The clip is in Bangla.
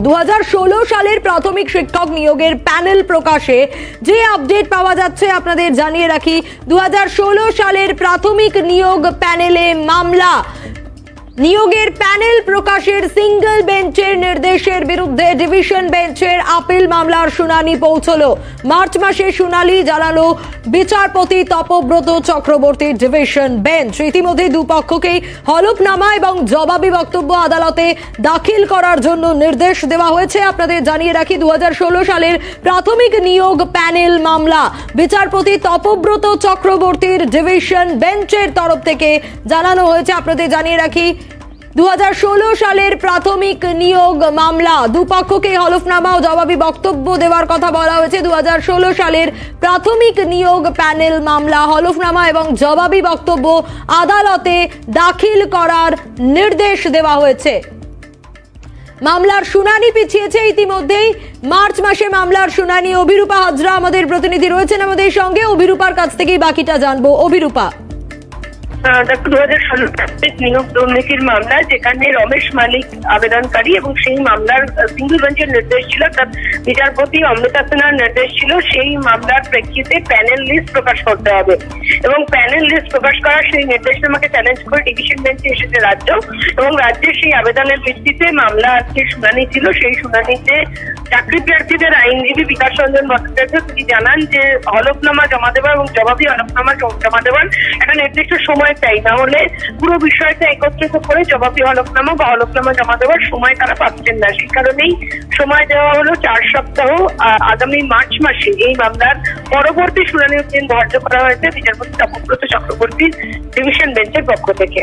দু হাজার ষোলো সালের প্রাথমিক শিক্ষক নিয়োগের প্যানেল প্রকাশে যে আপডেট পাওয়া যাচ্ছে আপনাদের জানিয়ে রাখি দু হাজার ষোলো সালের প্রাথমিক নিয়োগ প্যানেলে মামলা। নিয়োগের প্যানেল প্রকাশের সিঙ্গল বেঞ্চের নির্দেশের বিরুদ্ধে ডিভিশন বেঞ্চের আপিল মামলার শুনানি পৌঁছলো। মার্চ মাসে শুনানি জানালো বিচারপতি তপব্রত চক্রবর্তীর ডিভিশন বেঞ্চ। ইতিমধ্যে দুপক্ষকেই হলফনামা এবং জবাবি বক্তব্য আদালতে দাখিল করার জন্য নির্দেশ দেওয়া হয়েছে। আপনাদের জানিয়ে রাখি দু হাজার ষোলো সালের প্রাথমিক নিয়োগ প্যানেল মামলা। বিচারপতি তপব্রত চক্রবর্তীর ডিভিশন বেঞ্চের তরফ থেকে জানানো হয়েছে। আপনাদের জানিয়ে রাখি দু হাজার ষোলো সালের প্রাথমিক নিয়োগ মামলা। দুপক্ষকে হলফনামা ও জবাবি বক্তব্য দেওয়ার কথা বলা হয়েছে। দু হাজার ষোলো সালের প্রাথমিক নিয়োগ প্যানেল মামলা, হলফনামা এবং জবাবি বক্তব্য আদালতে দাখিল করার নির্দেশ দেওয়া হয়েছে। মামলার শুনানি পিছিয়েছে ইতিমধ্যেই। মার্চ মাসে মামলার শুনানি অভিরূপা হাজরা আমাদের প্রতিনিধি রয়েছেন আমাদের সঙ্গে। অভিরূপার কাছ থেকেই বাকিটা জানব। অভিরূপা। দুর্নীতির মামলা যেখানে রমেশ মালিক আবেদনকারী এবং সেই মামলার সিঙ্গল বেঞ্চের নির্দেশ ছিল তার বিচারপতি অমৃতা সিনহার নির্দেশ ছিল, সেই মামলার প্রেক্ষিতে প্যানেল লিস্ট প্রকাশ করতে হবে। এবং প্যানেল লিস্ট প্রকাশ করার সেই নির্দেশনামাকে চ্যালেঞ্জ করে ডিভিশন বেঞ্চে এসেছে রাজ্য এবং রাজ্যের সেই আবেদনের ভিত্তিতে মামলা আজকে শুনানি ছিল। সেই শুনানিতে চাকরি প্রার্থীদের আইনজীবী বিকাশ রঞ্জন ভট্টাচার্য, তিনি জানান যে হলফনামা জমা দেওয়া এবং জবাবি হলফনামা জমা দেওয়ার একটা নির্দিষ্ট সময় চাই না হলে পুরো বিষয়টা একত্রিত করে জবাবি হলফনামা বা হলফনামা জমা দেওয়ার সময় তারা পাচ্ছেন না। সেই কারণেই সময় দেওয়া হলো চার সপ্তাহ আগামী মার্চ মাসে এই মামলার পরবর্তী শুনানির দিন ধার্য করা হয়েছে বিচারপতি তপব্রত চক্রবর্তীর ডিভিশন বেঞ্চের পক্ষ থেকে।